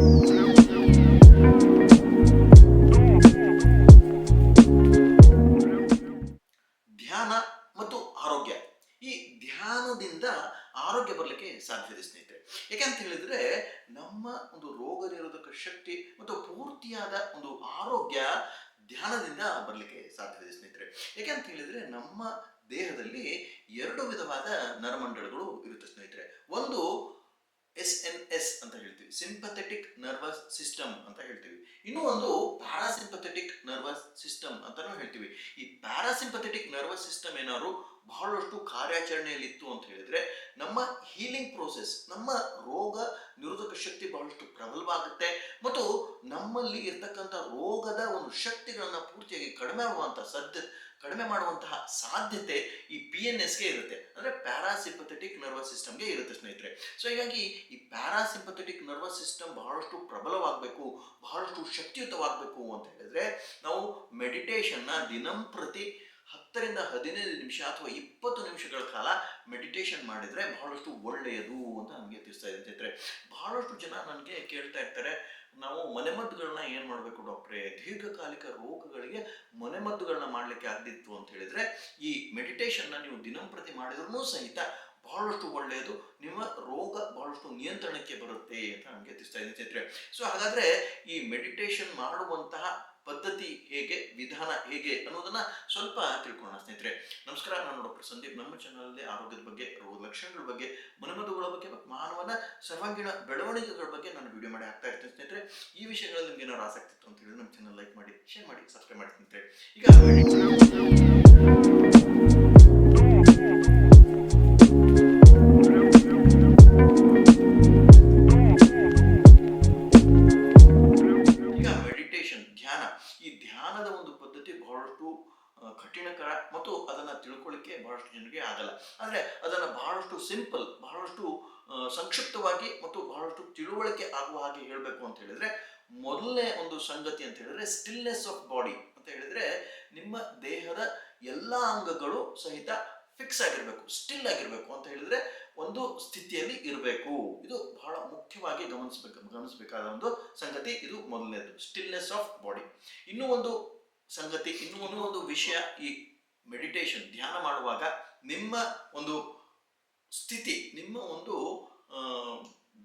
ಧ್ಯಾನ ಮತ್ತು ಆರೋಗ್ಯ. ಈ ಧ್ಯಾನದಿಂದ ಆರೋಗ್ಯ ಬರಲಿಕ್ಕೆ ಸಾಧ್ಯತೆ ಸ್ನೇಹಿತರೆ. ಯಾಕೆಂತ ಹೇಳಿದ್ರೆ, ನಮ್ಮ ಒಂದು ರೋಗ ನಿರೋಧಕ ಶಕ್ತಿ ಮತ್ತು ಪೂರ್ತಿಯಾದ ಒಂದು ಆರೋಗ್ಯ ಧ್ಯಾನದಿಂದ ಬರಲಿಕ್ಕೆ ಸಾಧ್ಯತೆ ಸ್ನೇಹಿತರೆ. ಯಾಕೆಂತ ಹೇಳಿದ್ರೆ, ನಮ್ಮ ದೇಹದಲ್ಲಿ ಎರಡು ವಿಧವಾದ ನರಮಂಡಲಗಳು ಇರುತ್ತೆ ಸ್ನೇಹಿತರೆ. ಒಂದು S N sympathetic nervous system ಅಂತ ಹೇಳ್ತೀವಿ. ಇನ್ನೂ ಒಂದು ಪ್ಯಾರಾಸಿಂಪಥೆಟಿಕ್ ನರ್ವಸ್ ಸಿಸ್ಟಮ್ ಅಂತಾನೂ ಹೇಳ್ತೀವಿ. ಈ ಪ್ಯಾರಾಸಿಂಪಥೆಟಿಕ್ ನರ್ವಸ್ ಸಿಸ್ಟಮ್ ಏನಾದ್ರು ಬಹಳಷ್ಟು ಕಾರ್ಯಾಚರಣೆಯಲ್ಲಿ ಇತ್ತು ಅಂತ ಹೇಳಿದ್ರೆ ನಮ್ಮ ಹೀಲಿಂಗ್ ಪ್ರೋಸೆಸ್ ನಮ್ಮ ರೋಗ ನಿರೋಧಕ ಶಕ್ತಿ ಬಹಳಷ್ಟು ಪ್ರಬಲವಾಗುತ್ತೆ ಮತ್ತು ನಮ್ಮಲ್ಲಿ ಇರ್ತಕ್ಕಂಥ ರೋಗದ ಒಂದು ಶಕ್ತಿಗಳನ್ನ ಪೂರ್ತಿಯಾಗಿ ಕಡಿಮೆ ಮಾಡುವಂತಹ ಸದ್ಯ ಕಡಿಮೆ ಮಾಡುವಂತಹ ಸಾಧ್ಯತೆ ಈ ಪಿ ಎನ್ ಎಸ್ಗೆ ಇರುತ್ತೆ. ಅಂದ್ರೆ ಪ್ಯಾರಾಸಿಂಪಥೆಟಿಕ್ ನರ್ವಸ್ ಸಿಸ್ಟಮ್ಗೆ ಇರುತ್ತೆ ಸ್ನೇಹಿತರೆ. ಸೊ ಹೀಗಾಗಿ ಈ ಪ್ಯಾರಾಸಿಂಪಥೆಟಿಕ್ ನರ್ವಸ್ ಸಿಸ್ಟಮ್ ಬಹಳಷ್ಟು ಪ್ರಬಲವಾಗಬೇಕು, ಬಹಳಷ್ಟು ಶಕ್ತಿಯುತವಾಗಬೇಕು ಅಂತ ಹೇಳಿದ್ರೆ ನಾವು ಮೆಡಿಟೇಷನ್ನ ದಿನಂಪ್ರತಿ ಹತ್ತರಿಂದ ಹದಿನೈದು ನಿಮಿಷ ಅಥವಾ ಇಪ್ಪತ್ತು ನಿಮಿಷಗಳ ಕಾಲ ಮೆಡಿಟೇಷನ್ ಮಾಡಿದರೆ ಬಹಳಷ್ಟು ಒಳ್ಳೆಯದು ಅಂತ ನನಗೆ ತಿಳಿಸ್ತಾ ಇದೆ ಸ್ನೇಹಿತರೆ ಬಹಳಷ್ಟು ಜನ ನನಗೆ ಕೇಳ್ತಾ ಇರ್ತಾರೆ, ನಾವು ಮನೆಮದ್ದುಗಳನ್ನ ಏನು ಮಾಡಬೇಕು ಡಾಕ್ಟ್ರೇ? ದೀರ್ಘಕಾಲಿಕ ರೋಗಗಳಿಗೆ ಮನೆಮದ್ದುಗಳನ್ನ ಮಾಡಲಿಕ್ಕೆ ಆಗದಿತ್ತು ಅಂತ ಹೇಳಿದರೆ, ಈ ಮೆಡಿಟೇಷನ್ನ ನೀವು ದಿನಂಪ್ರತಿ ಮಾಡಿದ್ರೂ ಸಹಿತ ಬಹಳಷ್ಟು ಒಳ್ಳೆಯದು. ನಿಮ್ಮ ರೋಗ ಬಹಳಷ್ಟು ನಿಯಂತ್ರಣಕ್ಕೆ ಬರುತ್ತೆ ಅಂತ ನಮಗೆ ತಿಳಿಸ್ತಾ ಇದೆ ಸೊ ಹಾಗಾದರೆ ಈ ಮೆಡಿಟೇಷನ್ ಮಾಡುವಂತಹ ಪದ್ಧತಿ ಹೇಗೆ, ವಿಧಾನ ಹೇಗೆ ಅನ್ನೋದನ್ನ ಸ್ವಲ್ಪ ತಿಳ್ಕೊಳ್ಳೋಣ ಸ್ನೇಹಿತರೆ. ನಮಸ್ಕಾರ, ನಾನು ಡಾಕ್ಟರ್ ಸಂದೀಪ್. ನಮ್ಮ ಚಾನಲಲ್ಲಿ ಆರೋಗ್ಯದ ಬಗ್ಗೆ, ರೋಗ ಲಕ್ಷಣಗಳ ಬಗ್ಗೆ ಮನಮದುಗಳ ಬಗ್ಗೆ ಮತ್ತು ಮಾನವನ ಸರ್ವಾಂಗೀಣ ಬೆಳವಣಿಗೆಗಳ ಬಗ್ಗೆ ನಾನು ವಿಡಿಯೋ ಮಾಡಿ ಆಗ್ತಾ ಇರ್ತೀನಿ ಸ್ನೇಹಿತರೆ. ಈ ವಿಷಯಗಳಲ್ಲಿ ನಿಮ್ಗೆ ಏನಾದ್ರು ಆಸಕ್ತಿ ಇತ್ತು ಅಂತ ಹೇಳಿದ್ರೆ ನಮ್ಮ ಚಾನಲ್ ಲೈಕ್ ಮಾಡಿ ಶೇರ್ ಮಾಡಿ ಸಬ್ಸ್ಕ್ರೈಬ್ ಮಾಡಿ ಸ್ನೇಹಿತರೆ. ಈಗ ಈಗ ಕಠಿಣಕರ ಮತ್ತು ಅದನ್ನು ತಿಳ್ಕೊಳ್ಳಿಕ್ಕೆ ಬಹಳಷ್ಟು ಜನರಿಗೆ ಆಗಲ್ಲ. ಆದರೆ ಅದನ್ನು ಬಹಳಷ್ಟು ಸಿಂಪಲ್ ಬಹಳಷ್ಟು ಸಂಕ್ಷಿಪ್ತವಾಗಿ ಮತ್ತು ಬಹಳಷ್ಟು ತಿಳುವಳಿಕೆ ಆಗುವ ಹಾಗೆ ಹೇಳಬೇಕು ಅಂತ ಹೇಳಿದ್ರೆ, ಮೊದಲನೇ ಒಂದು ಸಂಗತಿ ಅಂತ ಹೇಳಿದ್ರೆ ಸ್ಟಿಲ್ನೆಸ್ ಆಫ್ ಬಾಡಿ ಅಂತ ಹೇಳಿದ್ರೆ ನಿಮ್ಮ ದೇಹದ ಎಲ್ಲ ಅಂಗಗಳು ಸಹಿತ ಫಿಕ್ಸ್ ಆಗಿರಬೇಕು ಸ್ಟಿಲ್ ಆಗಿರಬೇಕು ಅಂತ ಹೇಳಿದ್ರೆ ಒಂದು ಸ್ಥಿತಿಯಲ್ಲಿ ಇರಬೇಕು. ಇದು ಬಹಳ ಮುಖ್ಯವಾಗಿ ಗಮನಿಸಬೇಕು, ಗಮನಿಸಬೇಕಾದ ಒಂದು ಸಂಗತಿ ಇದು ಮೊದಲನೇದು ಸ್ಟಿಲ್ನೆಸ್ ಆಫ್ ಬಾಡಿ ಇನ್ನೂ ಒಂದು ಸಂಗತಿ ಇನ್ನೂ ಒಂದು ಒಂದು ವಿಷಯ ಈ ಮೆಡಿಟೇಷನ್ ಧ್ಯಾನ ಮಾಡುವಾಗ ನಿಮ್ಮ ಒಂದು ಸ್ಥಿತಿ, ನಿಮ್ಮ ಒಂದು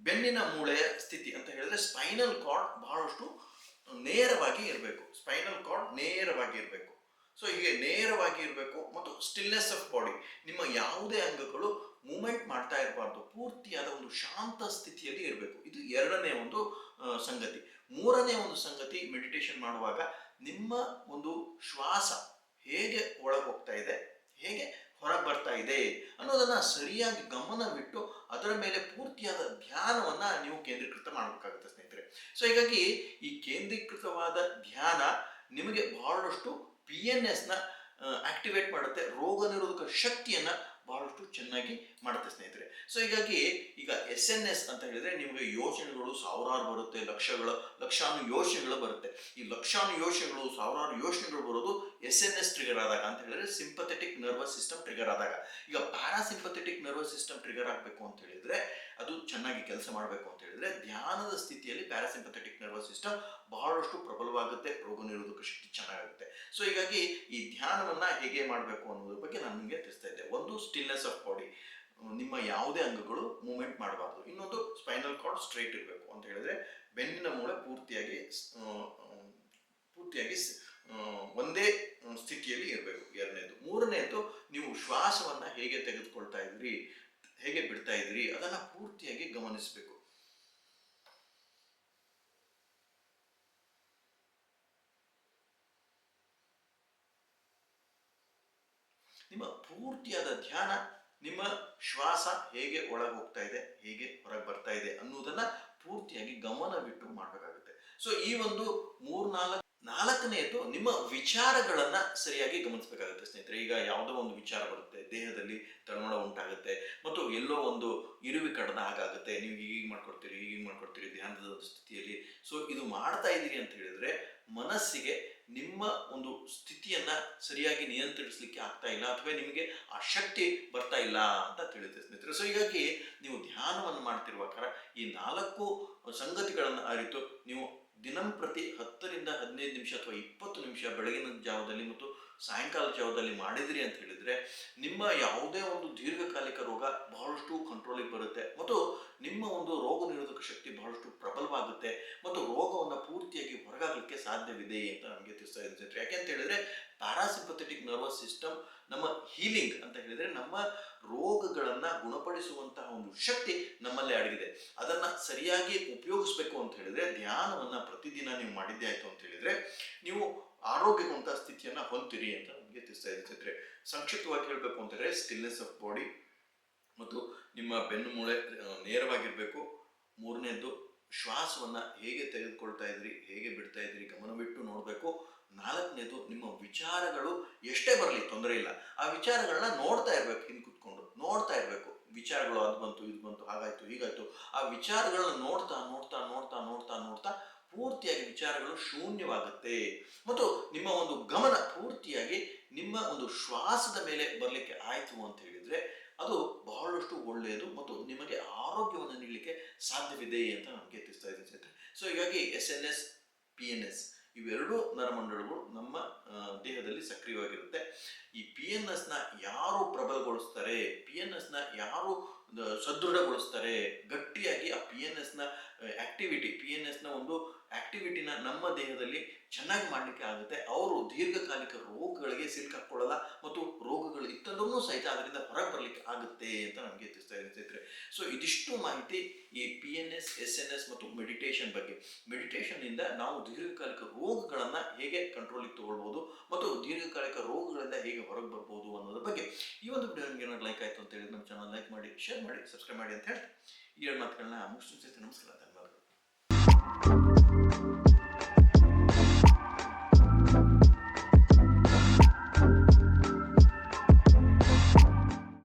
ಬೆನ್ನಿನ ಮೂಳೆಯ ಸ್ಥಿತಿ ಅಂತ ಹೇಳಿದ್ರೆ ಸ್ಪೈನಲ್ ಕಾರ್ಡ್ ಬಹಳಷ್ಟು ನೇರವಾಗಿ ಇರಬೇಕು. ಸ್ಪೈನಲ್ ಕಾರ್ಡ್ ನೇರವಾಗಿ ಇರಬೇಕು. ಸೊ ಹೀಗೆ ನೇರವಾಗಿ ಇರಬೇಕು ಮತ್ತು ಸ್ಟಿಲ್ನೆಸ್ ಆಫ್ ಬಾಡಿ ನಿಮ್ಮ ಯಾವುದೇ ಅಂಗಗಳು ಮೂಮೆಂಟ್ ಮಾಡ್ತಾ ಇರಬಾರ್ದು, ಪೂರ್ತಿಯಾದ ಒಂದು ಶಾಂತ ಸ್ಥಿತಿಯಲ್ಲಿ ಇರಬೇಕು. ಇದು ಎರಡನೇ ಒಂದು ಸಂಗತಿ. ಮೂರನೇ ಒಂದು ಸಂಗತಿ ಮೆಡಿಟೇಷನ್ ಮಾಡುವಾಗ ನಿಮ್ಮ ಒಂದು ಶ್ವಾಸ ಹೇಗೆ ಒಳಗೆ ಹೋಗ್ತಾ ಇದೆ, ಹೇಗೆ ಹೊರಗೆ ಬರ್ತಾ ಇದೆ ಅನ್ನೋದನ್ನ ಸರಿಯಾಗಿ ಗಮನವಿಟ್ಟು ಅದರ ಮೇಲೆ ಪೂರ್ತಿಯಾದ ಧ್ಯಾನವನ್ನ ನೀವು ಕೇಂದ್ರೀಕೃತ ಮಾಡಬೇಕಾಗುತ್ತೆ ಸ್ನೇಹಿತರೆ. ಸೊ ಹೀಗಾಗಿ ಈ ಕೇಂದ್ರೀಕೃತವಾದ ಧ್ಯಾನ ನಿಮಗೆ ಬಹಳಷ್ಟು ಪಿ ಎನ್ ಎಸ್ನ ಆಕ್ಟಿವೇಟ್ ಮಾಡುತ್ತೆ. ರೋಗ ನಿರೋಧಕ ಶಕ್ತಿಯನ್ನ ಬಹಳಷ್ಟು ಚೆನ್ನಾಗಿ ಮಾಡುತ್ತೆ ಸ್ನೇಹಿತರೆ. ಸೊ ಹೀಗಾಗಿ ಈಗ ಎಸ್ ಎನ್ ಎಸ್ ಅಂತ ಹೇಳಿದ್ರೆ ನಿಮಗೆ ಯೋಚನೆಗಳು ಸಾವಿರಾರು ಬರುತ್ತೆ, ಲಕ್ಷಗಳು ಲಕ್ಷಾನು ಯೋಚನೆಗಳು ಬರುತ್ತೆ. ಈ ಲಕ್ಷಾನು ಯೋಚನೆಗಳು ಸಾವಿರಾರು ಯೋಚನೆಗಳು ಬರೋದು ಎಸ್ ಎನ್ ಎಸ್ ಟ್ರಿಗರ್ ಆದಾಗ ಅಂತ ಹೇಳಿದ್ರೆ ಸಿಂಪಥೆಟಿಕ್ ನರ್ವಸ್ ಸಿಸ್ಟಮ್ ಟ್ರಿಗರ್ ಆದಾಗ. ಈಗ ಪ್ಯಾರಾಸಿಂಪಥೆಟಿಕ್ ನರ್ವಸ್ ಸಿಸ್ಟಮ್ ಟ್ರಿಗರ್ ಆಗಬೇಕು ಅಂತ ಹೇಳಿದ್ರೆ ಅದು ಚೆನ್ನಾಗಿ ಕೆಲಸ ಮಾಡಬೇಕು ಅಂತ ಹೇಳಿದ್ರೆ ಧ್ಯಾನದ ಸ್ಥಿತಿಯಲ್ಲಿ ಪ್ಯಾರಾಸಿಂಪಥೆಟಿಕ್ ನರ್ವಸ್ ಸಿಸ್ಟಮ್ ಬಹಳಷ್ಟು ಪ್ರಬಲವಾಗುತ್ತೆ, ರೋಗ ನಿರೋಧಕ ಶಕ್ತಿ ಚೆನ್ನಾಗುತ್ತೆ ಸೊ ಹೀಗಾಗಿ ಈ ಧ್ಯಾನವನ್ನ ಹೇಗೆ ಮಾಡಬೇಕು ಅನ್ನೋದ್ರ ಬಗ್ಗೆ ನಾನು ನಿಮಗೆ ತಿಳಿಸ್ತಾ ಇದ್ದೆ. ಒಂದು ಸ್ಟಿಲ್ನೆಸ್ ಆಫ್ ಬಾಡಿ ನಿಮ್ಮ ಯಾವುದೇ ಅಂಗಗಳು ಮೂವ್ಮೆಂಟ್ ಮಾಡಬಾರ್ದು. ಇನ್ನೊಂದು ಸ್ಪೈನಲ್ ಕಾರ್ಡ್ ಸ್ಟ್ರೈಟ್ ಇರಬೇಕು ಅಂತ ಹೇಳಿದ್ರೆ ಬೆನ್ನಿನ ಮೂಳೆ ಪೂರ್ತಿಯಾಗಿ ಪೂರ್ತಿಯಾಗಿ ಒಂದೇ ಸ್ಥಿತಿಯಲ್ಲಿ ಇರಬೇಕು. ಎರಡನೇದು. ಮೂರನೇದು, ನೀವು ಶ್ವಾಸವನ್ನ ಹೇಗೆ ತೆಗೆದುಕೊಳ್ತಾ ಇದ್ರಿ, ಹೇಗೆ ಬಿಡ್ತಾ ಇದ್ರಿ, ಅದನ್ನ ಪೂರ್ತಿಯಾಗಿ ಗಮನಿಸಬೇಕು. ನಿಮ್ಮ ಪೂರ್ತಿಯಾದ ಧ್ಯಾನ, ನಿಮ್ಮ ಶ್ವಾಸ ಹೇಗೆ ಒಳಗೆ ಹೋಗ್ತಾ ಇದೆ, ಹೇಗೆ ಹೊರಗೆ ಬರ್ತಾ ಇದೆ ಅನ್ನೋದನ್ನ ಪೂರ್ತಿಯಾಗಿ ಗಮನವಿಟ್ಟು ಮಾಡಬೇಕಾಗುತ್ತೆ. ಸೊ ಈ ಒಂದು ಮೂರ್ನಾಲ್ಕು ನಾಲ್ಕನೆಯದು ನಿಮ್ಮ ವಿಚಾರಗಳನ್ನ ಸರಿಯಾಗಿ ಗಮನಿಸಬೇಕಾಗುತ್ತೆ, ಸ್ನೇಹಿತರೆ. ಈಗ ಯಾವುದೋ ಒಂದು ವಿಚಾರ ಬರುತ್ತೆ, ದೇಹದಲ್ಲಿ ತಳಮಳ ಉಂಟಾಗುತ್ತೆ, ಮತ್ತು ಎಲ್ಲೋ ಒಂದು ಇರುವಿ ಕಡದ ಹಾಗಾಗುತ್ತೆ ನೀವು ಹೀಗೆ ಮಾಡ್ಕೊಡ್ತೀರಿ ಹೀಗೆ ಮಾಡ್ಕೊಡ್ತೀರಿ ಧ್ಯಾನದ ಸ್ಥಿತಿಯಲ್ಲಿ. ಸೊ ಇದು ಮಾಡ್ತಾ ಇದ್ದೀರಿ ಅಂತ ಹೇಳಿದ್ರೆ, ಮನಸ್ಸಿಗೆ ನಿಮ್ಮ ಒಂದು ಸ್ಥಿತಿಯನ್ನ ಸರಿಯಾಗಿ ನಿಯಂತ್ರಿಸಲಿಕ್ಕೆ ಆಗ್ತಾ ಇಲ್ಲ, ಅಥವಾ ನಿಮಗೆ ಆ ಶಕ್ತಿ ಬರ್ತಾ ಇಲ್ಲ ಅಂತ ತಿಳಿಯುತ್ತೆ, ಸ್ನೇಹಿತರೆ. ಸೊ ಹೀಗಾಗಿ ನೀವು ಧ್ಯಾನವನ್ನು ಮಾಡ್ತಿರುವಾಗ ಈ ನಾಲ್ಕು ಸಂಗತಿಗಳನ್ನು ಅರಿತು ನೀವು ದಿನಂಪ್ರತಿ ಹತ್ತರಿಂದ ಹದಿನೈದು ನಿಮಿಷ ಅಥವಾ ಇಪ್ಪತ್ತು ನಿಮಿಷ ಬೆಳಗಿನ ಜಾವದಲ್ಲಿ ಮತ್ತು ಸಾಯಂಕಾಲ ಜಾವದಲ್ಲಿ ಮಾಡಿದ್ರಿ ಅಂತ ಹೇಳಿದ್ರೆ, ನಿಮ್ಮ ಯಾವುದೇ ಒಂದು ದೀರ್ಘಕಾಲಿಕ ರೋಗ ಬಹಳಷ್ಟು ಕಂಟ್ರೋಲಿಗೆ ಬರುತ್ತೆ. ಮತ್ತು ನಿಮ್ಮ ಒಂದು ರೋಗ ನಿರೋಧಕ ಶಕ್ತಿ ಬಹಳಷ್ಟು ಪ್ರಬಲವಾಗುತ್ತೆ. ಮತ್ತು ರೋಗವನ್ನು ಪೂರ್ತಿಯಾಗಿ ಹೊರಗಾಗಲಿಕ್ಕೆ ಸಾಧ್ಯವಿದೆ ಅಂತ ನಮಗೆ ತಿಳಿಸ್ತಾ ಇದೆ ಯಾಕೆ ಅಂತ ಹೇಳಿದ್ರೆ ಪ್ಯಾರಾಸಿಂಪಥೆಟಿಕ್ ನರ್ವಸ್ ಸಿಸ್ಟಮ್ ನಮ್ಮ ಹೀಲಿಂಗ್ ಅಂತ ಹೇಳಿದ್ರೆ ನಮ್ಮ ರೋಗಗಳನ್ನ ಗುಣಪಡಿಸುವಂತಹ ಒಂದು ಶಕ್ತಿ ನಮ್ಮಲ್ಲೇ ಅಡಗಿದೆ. ಅದನ್ನ ಸರಿಯಾಗಿ ಉಪಯೋಗಿಸ್ಬೇಕು ಅಂತ ಹೇಳಿದ್ರೆ, ಧ್ಯಾನವನ್ನ ಪ್ರತಿದಿನ ನೀವು ಮಾಡಿದ್ದೆ ಆಯ್ತು ಅಂತ ಹೇಳಿದ್ರೆ, ನೀವು ಆರೋಗ್ಯವಂತ ಸ್ಥಿತಿಯನ್ನ ಹೊಂದಿರಿ ಅಂತ ನಮಗೆ ತಿಳಿಸ್ತಾ ಇದೆ ಸಂಕ್ಷಿಪ್ತವಾಗಿ ಹೇಳಬೇಕು ಹೇಳಿದ್ರೆ ಸ್ಟಿಲ್ನೆಸ್ ಆಫ್ ಬಾಡಿ ಮತ್ತು ನಿಮ್ಮ ಬೆನ್ನು ಮೂಳೆ ನೇರವಾಗಿರ್ಬೇಕು. ಮೂರನೇದ್ದು, ಶ್ವಾಸವನ್ನ ಹೇಗೆ ತೆಗೆದುಕೊಳ್ತಾ ಇದ್ರಿ, ಹೇಗೆ ಬಿಡ್ತಾ ಇದ್ರಿ, ಗಮನವಿಟ್ಟು ನೋಡಬೇಕು. ನಾಲ್ಕನೇದು, ನಿಮ್ಮ ವಿಚಾರಗಳು ಎಷ್ಟೇ ಬರಲಿ ತೊಂದರೆ ಇಲ್ಲ. ಆ ವಿಚಾರಗಳನ್ನ ನೋಡ್ತಾ ಇರ್ಬೇಕು, ಹಿಂದೆ ಕುತ್ಕೊಂಡು. ನೋಡ್ತಾ ಇರಬೇಕು. ವಿಚಾರಗಳು ಅದು ಬಂತು, ಇದು ಬಂತು, ಹಾಗಾಯ್ತು, ಹೀಗಾಯ್ತು. ಆ ವಿಚಾರಗಳನ್ನ ನೋಡ್ತಾ ನೋಡ್ತಾ ನೋಡ್ತಾ ನೋಡ್ತಾ ನೋಡ್ತಾ ಪೂರ್ತಿಯಾಗಿ ವಿಚಾರಗಳು ಶೂನ್ಯವಾಗುತ್ತೆ. ಮತ್ತು ನಿಮ್ಮ ಒಂದು ಗಮನ ಪೂರ್ತಿಯಾಗಿ ನಿಮ್ಮ ಒಂದು ಶ್ವಾಸದ ಮೇಲೆ ಬರಲಿಕ್ಕೆ ಆಯಿತು ಅಂತ ಹೇಳಿದ್ರೆ ಅದು ಬಹಳಷ್ಟು ಒಳ್ಳೆಯದು ಮತ್ತು ನಿಮಗೆ ಆರೋಗ್ಯವನ್ನು ನೀಡಲಿಕ್ಕೆ ಸಾಧ್ಯವಿದೆ ಅಂತ ನಮಗೆ ತಿಳಿಸ್ತಾ ಇದ್ದೀನಿ ಸೊ ಹೀಗಾಗಿ S N S, P N S ಇವೆರಡೂ ನರಮಂಡಲಗಳು ನಮ್ಮ ದೇಹದಲ್ಲಿ ಸಕ್ರಿಯವಾಗಿರುತ್ತೆ. ಈ ಪಿ ಎನ್ ಎಸ್ನ ಯಾರು ಪ್ರಬಲಗೊಳಿಸ್ತಾರೆ? ಪಿ ಎನ್ ಎಸ್ನ ಯಾರು ಸದೃಢಗೊಳಿಸ್ತಾರೆ? ಗಟ್ಟಿಯಾಗಿ ಆ ಪಿ ಎನ್ ಎಸ್ನ ಆಕ್ಟಿವಿಟಿ ಪಿ ಎನ್ ಎಸ್ನ ಒಂದು ಆಕ್ಟಿವಿಟಿನ ನಮ್ಮ ದೇಹದಲ್ಲಿ ಚೆನ್ನಾಗಿ ಮಾಡಲಿಕ್ಕೆ ಆಗುತ್ತೆ. ಅವರು ದೀರ್ಘಕಾಲಿಕ ರೋಗಗಳಿಗೆ ಸಿಲುಕಾಕೊಳ್ಳಲ್ಲ ಮತ್ತು ರೋಗಗಳು ಇತ್ತಂದ್ರೂ ಸಹಿತ ಅದರಿಂದ ಹೊರಗೆ ಬರಲಿಕ್ಕೆ ಆಗುತ್ತೆ ಅಂತ ನಮಗೆ ತಿಳಿಸ್ತಾ ಇದೆ ಸ್ನೇಹಿತರೆ. ಸೊ ಇದಿಷ್ಟು ಮಾಹಿತಿ ಈ P N S S N S ಮತ್ತು ಮೆಡಿಟೇಷನ್ ಬಗ್ಗೆ. ಮೆಡಿಟೇಷನ್ನಿಂದ ನಾವು ದೀರ್ಘಕಾಲಿಕ ರೋಗಗಳನ್ನು ಹೇಗೆ ಕಂಟ್ರೋಲಿಗೆ ತಗೊಳ್ಬೋದು ಮತ್ತು ದೀರ್ಘಕಾಲಿಕ ರೋಗಗಳಿಂದ ಹೇಗೆ ಹೊರಗೆ ಬರ್ಬೋದು ಅನ್ನೋದ್ರ ಬಗ್ಗೆ. ಈ ಒಂದು ವಿಡಿಯೋ ನಿಮಗೆ ಏನಾದ್ರು ಲೈಕ್ ಆಯಿತು ಅಂತ ಹೇಳಿ ನಮ್ಮ ಚಾನಲ್ ಲೈಕ್ ಮಾಡಿ ಶೇರ್ ಮಾಡಿ ಸಬ್ಸ್ಕ್ರೈಬ್ ಮಾಡಿ ಅಂತ ಹೇಳಿ. ಈ ಎರಡು ಮಾತುಗಳನ್ನ ಮುಗಿಸ್ತೀನಿ ನಮಸ್ಕಾರ you